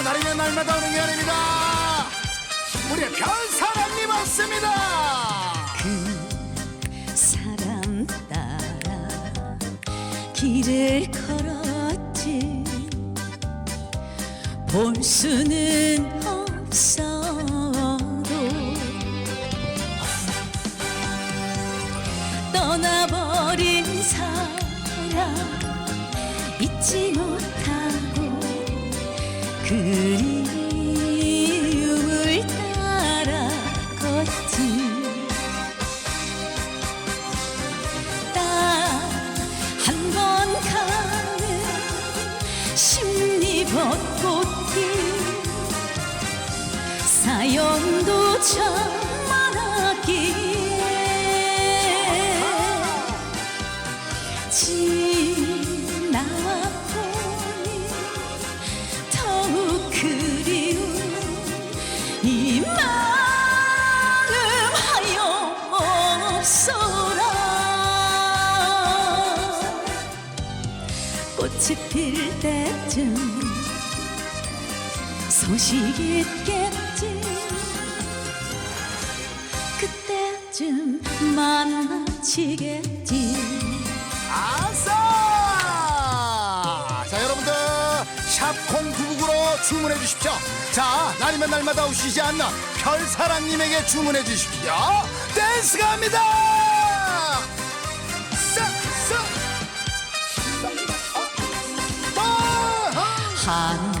날마다 오는 게 아닙니다. 우리의 별 사랑님 왔습니다. 그 사람 따라 길을 걸었지. 볼 수는 없어도 떠나버린 사람 잊지 못하고 그리움을 따라 걷지. 딱 한 번 가는 심리 벚꽃길 사연도 참 많았기에 지 하염없어라. 꽃이 필 때쯤 소식 있겠지. 그때쯤 만나지겠지. 아싸! 자 여러분들 샵 콩구국으로 주문해 주십시오. 자 날이면 날마다 오시지 않는 별사랑님에게 주문해 주십시오. 댄스 갑니다! 싹싹! 한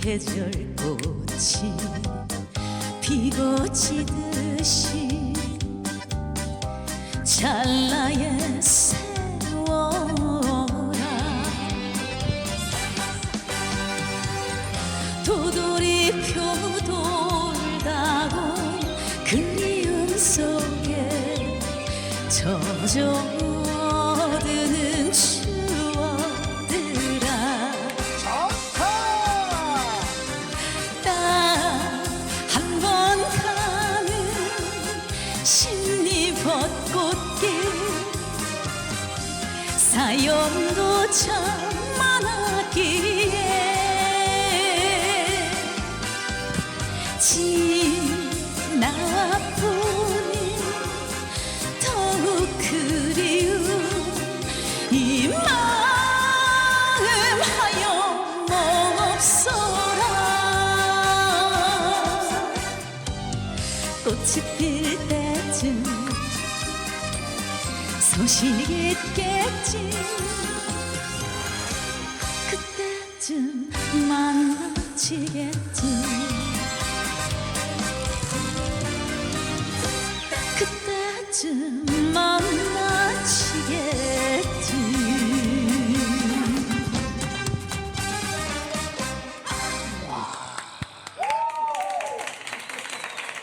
계절 꽃이 피고 지듯이 찰나 도돌이 표 돌다고 그리움 속에 젖어 드는 추억들아. 좋다! 딱한 번 가는 심리 벚꽃길. 사연도 참 보니 더욱 그리운 이 마음 하염없어라 꽃이 필 때쯤 소식 있겠지. 그때쯤 만나지겠지 그때쯤 만나치게.